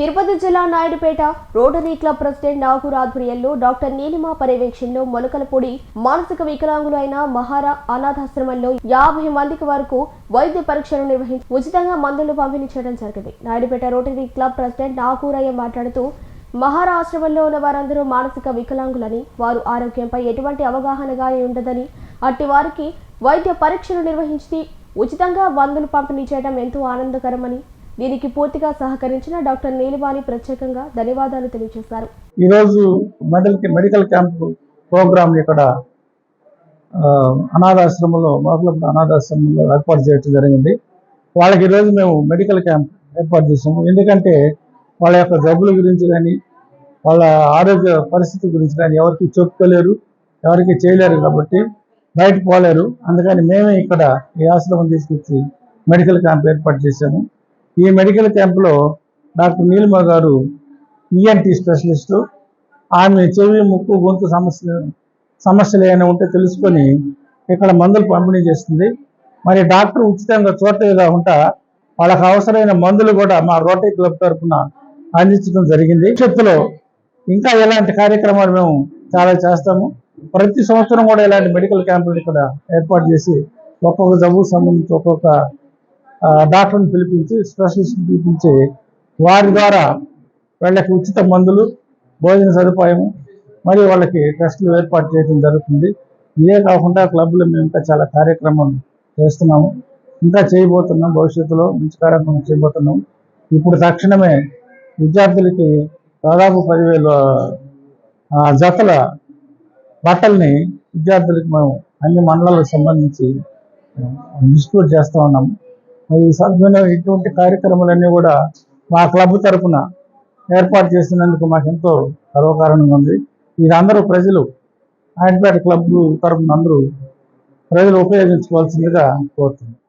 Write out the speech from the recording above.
తిరుపతి జిల్లా Naidupeta rotary club president Nagoor ఆధ్వర్యంలో doctor Neelima పర్యవేక్షణలో మొలకలపూడి మానసిక వికలాంగులైన మహారా అనాథాశ్రమంలో యాభై మందికి వరకు వైద్య పరీక్షలు నిర్వహించి ఉచితంగా మందులు పంపిణీ చేయడం జరిగింది. Naidupeta rotary club president Nagooraiah మాట్లాడుతూ మహారా ఆశ్రమంలో ఉన్న వారందరూ మానసిక వికలాంగులని వారు ఆరోగ్యంపై ఎటువంటి అవగాహన గాని ఉండదని అట్టి వారికి వైద్య పరీక్షలు నిర్వహించి ఉచితంగా మందులు పంపిణీ చేయడం ఎంతో ఆనందకరమని దీనికి పూర్తిగా సహకరించిన డాక్టర్ నీలివాణి ప్రత్యేకంగా ధన్యవాదాలు తెలియజేశారు. ఈరోజు మెడల్ మెడికల్ క్యాంప్ ప్రోగ్రామ్ ఇక్కడ అనాథాశ్రమంలో మొదలు అనాథాశ్రమంలో ఏర్పాటు చేయడం జరిగింది. వాళ్ళకి ఈరోజు మేము మెడికల్ క్యాంప్ ఏర్పాటు చేసాము ఎందుకంటే వాళ్ళ యొక్క జబ్బుల గురించి కానీ వాళ్ళ ఆరోగ్య పరిస్థితి గురించి కానీ ఎవరికి చెప్పుకోలేరు ఎవరికి చేయలేరు కాబట్టి బయట పోలేరు. అందుకని మేమే ఇక్కడ ఈ ఆశ్రమం తీసుకొచ్చి మెడికల్ క్యాంప్ ఏర్పాటు చేశాము. ఈ మెడికల్ క్యాంపులో డాక్టర్ నీలిమ గారు ఈఎన్టీ స్పెషలిస్టు. ఆమె చెవి ముక్కు గొంతు సమస్య సమస్యలు ఏమైనా ఉంటే తెలుసుకొని ఇక్కడ మందులు పంపిణీ చేస్తుంది. మరి డాక్టర్ ఉచితంగా చోటగా ఉంటా వాళ్ళకి అవసరమైన మందులు కూడా మా రోటరీ క్లబ్ తరఫున అందించడం జరిగింది. భవిష్యత్తులో ఇంకా ఇలాంటి కార్యక్రమాలు మేము చాలా చేస్తాము. ప్రతి సంవత్సరం కూడా ఇలాంటి మెడికల్ క్యాంపులు ఇక్కడ ఏర్పాటు చేసి ఒక్కొక్క జబ్బుకు సంబంధించి ఒక్కొక్క డాక్టర్ని పిలిపించి స్పెషలిస్ట్ని పిలిపించి వారి ద్వారా వాళ్ళకి ఉచిత మందులు భోజన సదుపాయం మరియు వాళ్ళకి టెస్టులు ఏర్పాటు చేయడం జరుగుతుంది. ఇదే కాకుండా క్లబ్లో మేము ఇంకా చాలా కార్యక్రమాలు చేస్తున్నాము. ఇంకా చేయబోతున్నాం భవిష్యత్తులో మంచి కార్యక్రమం చేయబోతున్నాం. ఇప్పుడు తక్షణమే విద్యార్థులకి దాదాపు పదివేల జతల బట్టల్ని విద్యార్థులకి మేము అన్ని మండలాలకు సంబంధించి డిస్ట్రిబ్యూట్ చేస్తూ ఉన్నాము మరి ఈ సమయంలో ఇటువంటి కార్యక్రమాలన్నీ కూడా మా క్లబ్ తరపున ఏర్పాటు చేస్తున్నందుకు మాకు ఎంతో గర్వకారణంగా ఉంది. ఇది అందరూ ప్రజలు ఆంటిపేట క్లబ్ తరఫున అందరూ ప్రజలు ఉపయోగించుకోవాల్సిందిగా కోరుతున్నాం.